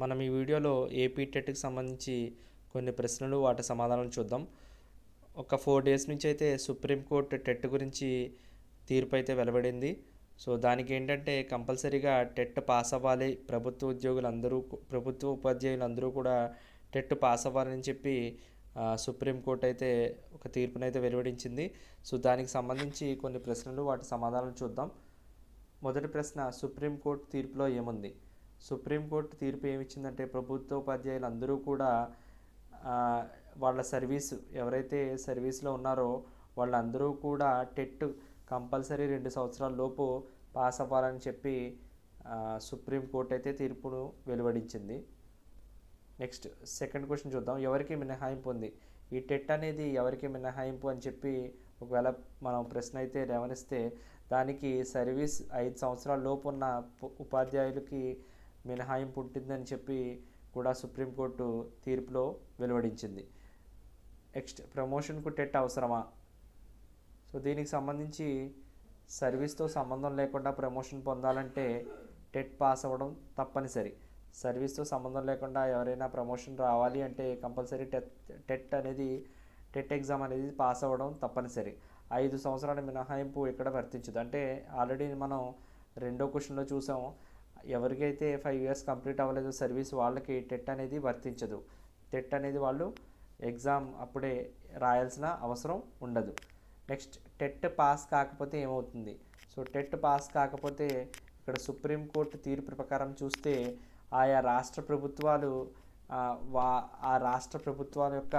మనం ఈ వీడియోలో ఏపీ టెట్కి సంబంధించి కొన్ని ప్రశ్నలు వాటి సమాధానాలు చూద్దాం. ఒక ఫోర్ డేస్ నుంచి అయితే సుప్రీంకోర్టు టెట్ గురించి తీర్పు అయితే వెలువడింది. సో దానికి ఏంటంటే కంపల్సరీగా టెట్ పాస్ అవ్వాలి. ప్రభుత్వ ఉద్యోగులందరూ అందరూ ప్రభుత్వ ఉపాధ్యాయులందరూ కూడా టెట్ పాస్ అవ్వాలని చెప్పి సుప్రీంకోర్టు అయితే ఒక తీర్పునైతే వెలువడించింది. సో దానికి సంబంధించి కొన్ని ప్రశ్నలు వాటి సమాధానాలు చూద్దాం. మొదటి ప్రశ్న సుప్రీంకోర్టు తీర్పులో ఏముంది? సుప్రీంకోర్టు తీర్పు ఏమిచ్చిందంటే ప్రభుత్వ ఉపాధ్యాయులు అందరూ కూడా వాళ్ళ సర్వీసు ఎవరైతే సర్వీస్లో ఉన్నారో వాళ్ళందరూ కూడా టెట్ కంపల్సరీ రెండు సంవత్సరాల లోపు పాస్ అవ్వాలని చెప్పి సుప్రీంకోర్టు అయితే తీర్పును వెలువడించింది. నెక్స్ట్ సెకండ్ క్వశ్చన్ చూద్దాం. ఎవరికి మినహాయింపు ఉంది? ఈ టెట్ అనేది ఎవరికి మినహాయింపు అని చెప్పి ఒకవేళ మనం ప్రశ్న అయితే రేవనిస్తే దానికి సర్వీస్ ఐదు సంవత్సరాల లోపు ఉన్న ఉపాధ్యాయులకి మినహాయింపు ఉంటుందని చెప్పి కూడా సుప్రీంకోర్టు తీర్పులో వెలువడించింది. నెక్స్ట్ ప్రమోషన్కు టెట్ అవసరమా? సో దీనికి సంబంధించి సర్వీస్తో సంబంధం లేకుండా ప్రమోషన్ పొందాలంటే టెట్ పాస్ అవ్వడం తప్పనిసరి. సర్వీస్తో సంబంధం లేకుండా ఎవరైనా ప్రమోషన్ రావాలి అంటే కంపల్సరీ టెట్ టెట్ అనేది టెట్ ఎగ్జామ్ అనేది పాస్ అవ్వడం తప్పనిసరి. ఐదు సంవత్సరాల మినహాయింపు ఇక్కడ వర్తించదు. అంటే ఆల్రెడీ మనం రెండో క్వశ్చన్లో చూసాం ఎవరికైతే ఫైవ్ ఇయర్స్ కంప్లీట్ అవ్వలేదు సర్వీస్ వాళ్ళకి టెట్ అనేది వర్తించదు. టెట్ అనేది వాళ్ళు ఎగ్జామ్ అప్పుడే రాయాల్సిన అవసరం ఉండదు. నెక్స్ట్ టెట్ పాస్ కాకపోతే ఏమవుతుంది? సో టెట్ పాస్ కాకపోతే ఇక్కడ సుప్రీంకోర్టు తీర్పు ప్రకారం చూస్తే ఆయా రాష్ట్ర ప్రభుత్వాలు వా ఆ రాష్ట్ర ప్రభుత్వాల యొక్క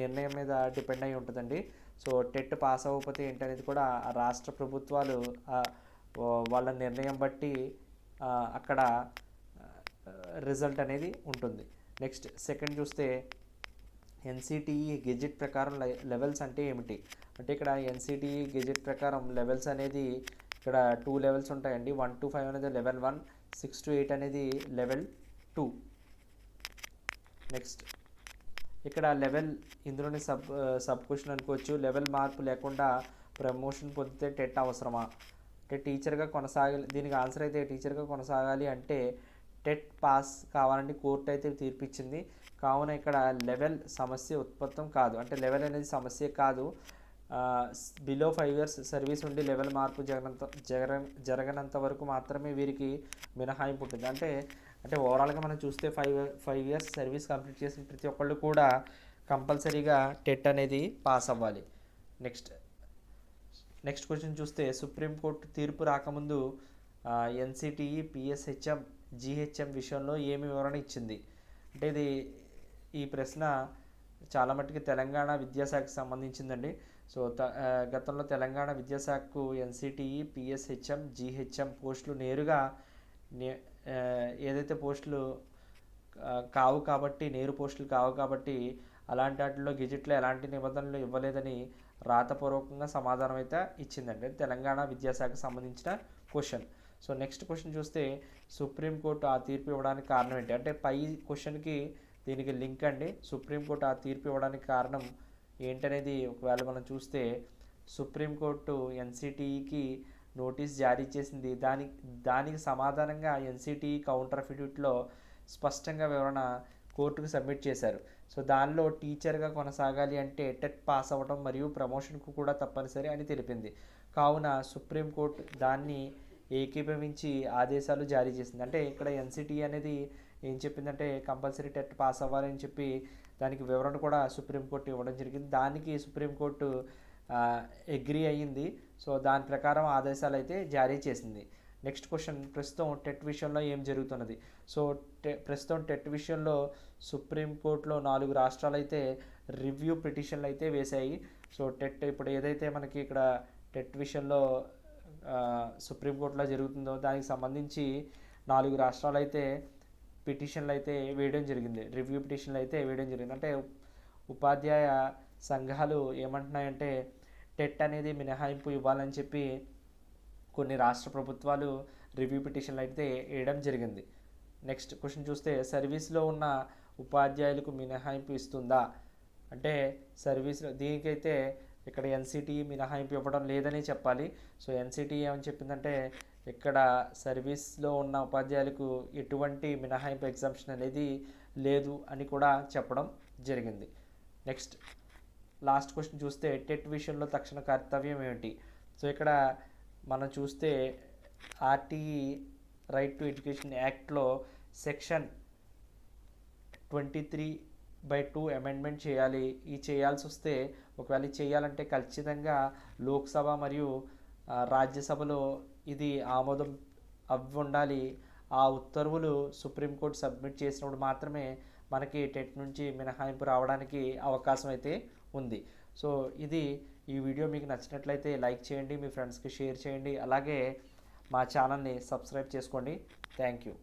నిర్ణయం మీద డిపెండ్ అయి ఉంటుందండి. సో టెట్ పాస్ అవ్వకపోతే ఏంటనేది కూడా ఆ రాష్ట్ర ప్రభుత్వాలు వాళ్ళ నిర్ణయం బట్టి అక్కడ రిజల్ట్ అనేది ఉంటుంది. నెక్స్ట్ సెకండ్ చూస్తే ఎన్సిటిఈ గెజెట్ ప్రకారం లెవెల్స్ అంటే ఏమిటి? అంటే ఇక్కడ ఎన్సిటిఈ గెజెట్ ప్రకారం లెవెల్స్ అనేది ఇక్కడ టూ లెవెల్స్ ఉంటాయండి. వన్ టు ఫైవ్ అనేది level one six to eight అనేది లెవెల్ టూ. నెక్స్ట్ ఇక్కడ లెవెల్ ఇందులోనే సబ్ సబ్ క్వశ్చన్ అనుకోవచ్చు. లెవెల్ మార్పు లేకుండా ప్రమోషన్ పొందితే టెట్ అవసరమా? అంటే టీచర్గా కొనసాగాలి దీనికి ఆన్సర్ అయితే టీచర్గా కొనసాగాలి అంటే టెట్ పాస్ కావాలని కోర్టు అయితే తీర్పిచ్చింది. కావున ఇక్కడ లెవెల్ సమస్య ఉత్పత్తం కాదు. అంటే లెవెల్ అనేది సమస్య కాదు. బిలో ఫైవ్ ఇయర్స్ సర్వీస్ ఉండి లెవెల్ మార్పు జరగనంత జరగ జరగనంత వరకు మాత్రమే వీరికి మినహాయింపు ఉంటుంది. అంటే అంటే ఓవరాల్గా మనం చూస్తే five five years service complete చేసిన ప్రతి ఒక్కళ్ళు కూడా కంపల్సరీగా టెట్ అనేది పాస్ అవ్వాలి. నెక్స్ట్ నెక్స్ట్ క్వశ్చన్ చూస్తే సుప్రీంకోర్టు తీర్పు రాకముందు ఎన్సిటిఈ పిఎస్హెచ్ఎం జిహెచ్ఎం విషయంలో ఏమి వివరణ ఇచ్చింది? అంటే ఇది ఈ ప్రశ్న చాలా మట్టుకు తెలంగాణ విద్యాశాఖకు సంబంధించిందండి. సో త గతంలో తెలంగాణ విద్యాశాఖకు ఎన్సిటిఈ పిఎస్హెచ్ఎం జిహెచ్ఎం పోస్టులు నేరుగా నే ఏదైతే పోస్టులు కావు కాబట్టి నేరు పోస్టులు కావు కాబట్టి అలాంటి వాటిలో గెజెట్లో ఎలాంటి నిబంధనలు ఇవ్వలేదని రాతపూర్వకంగా సమాధానం అయితే ఇచ్చిందండి. తెలంగాణ విద్యాశాఖకు సంబంధించిన క్వశ్చన్. సో నెక్స్ట్ క్వశ్చన్ చూస్తే సుప్రీంకోర్టు ఆ తీర్పు ఇవ్వడానికి కారణం ఏంటి? అంటే పై క్వశ్చన్కి దీనికి లింక్ అండి. సుప్రీంకోర్టు ఆ తీర్పు ఇవ్వడానికి కారణం ఏంటనేది ఒకవేళ మనం చూస్తే సుప్రీంకోర్టు ఎన్సిటిఈకి నోటీస్ జారీ చేసింది. దాని దానికి సమాధానంగా ఎన్సిటిఈ కౌంటర్ అఫిడవిట్లో స్పష్టంగా వివరణ కోర్టుకు సబ్మిట్ చేశారు. సో దానిలో టీచర్గా కొనసాగాలి అంటే టెట్ పాస్ అవ్వడం మరియు ప్రమోషన్కు కూడా తప్పనిసరి అని తెలిపింది. కావున సుప్రీంకోర్టు దాన్ని ఏకీభవించి ఆదేశాలు జారీ చేసింది. అంటే ఇక్కడ ఎన్సిటి అనేది ఏం చెప్పిందంటే కంపల్సరీ టెట్ పాస్ అవ్వాలని చెప్పి దానికి వివరణ కూడా సుప్రీంకోర్టు ఇవ్వడం జరిగింది. దానికి సుప్రీంకోర్టు అగ్రి అయ్యింది. సో దాని ప్రకారం ఆదేశాలు అయితే జారీ చేసింది. నెక్స్ట్ క్వశ్చన్ ప్రస్తుతం టెట్ విషయంలో ఏం జరుగుతున్నది? సో టె ప్రస్తుతం టెట్ విషయంలో సుప్రీంకోర్టులో నాలుగు రాష్ట్రాలు అయితే రివ్యూ పిటిషన్లు అయితే వేశాయి. సో టెట్ ఇప్పుడు ఏదైతే మనకి ఇక్కడ టెట్ విషయంలో సుప్రీంకోర్టులో జరుగుతుందో దానికి సంబంధించి నాలుగు రాష్ట్రాలు అయితే పిటిషన్లు అయితే వేయడం జరిగింది. రివ్యూ పిటిషన్లు అయితే వేయడం జరిగింది. అంటే ఉపాధ్యాయ సంఘాలు ఏమంటున్నాయంటే టెట్ అనేది మినహాయింపు ఇవ్వాలని చెప్పి కొన్ని రాష్ట్ర ప్రభుత్వాలు రివ్యూ పిటిషన్లు అయితే వేయడం జరిగింది. నెక్స్ట్ క్వశ్చన్ చూస్తే సర్వీస్లో ఉన్న ఉపాధ్యాయులకు మినహాయింపు ఇస్తుందా? అంటే సర్వీస్లో దీనికైతే ఇక్కడ ఎన్సిటి మినహాయింపు ఇవ్వడం లేదని చెప్పాలి. సో ఎన్సిటీ ఏమని చెప్పిందంటే ఇక్కడ సర్వీస్లో ఉన్న ఉపాధ్యాయులకు ఎటువంటి మినహాయింపు ఎగ్జామ్షన్ అనేది లేదు అని కూడా చెప్పడం జరిగింది. నెక్స్ట్ లాస్ట్ క్వశ్చన్ చూస్తే టెట్ విషయంలో తక్షణ కర్తవ్యం ఏమిటి? సో ఇక్కడ మనం చూస్తే ఆర్టీఈ రైట్ టు ఎడ్యుకేషన్ యాక్ట్లో section twenty three by two amendment చేయాలి. ఈ చేయాల్సి వస్తే ఒకవేళ చేయాలంటే ఖచ్చితంగా లోక్సభ మరియు రాజ్యసభలో ఇది ఆమోదం అవి ఉండాలి. ఆ ఉత్తర్వులు సుప్రీంకోర్టు సబ్మిట్ చేసినప్పుడు మాత్రమే మనకి టెట్ నుంచి మినహాయింపు రావడానికి అవకాశం అయితే ఉంది. సో ఇది ఈ వీడియో మీకు నచ్చినట్లయితే లైక్ చేయండి మీ ఫ్రెండ్స్కి షేర్ చేయండి. అలాగే మా ఛానల్ని సబ్స్క్రైబ్ చేసుకోండి. Thank you.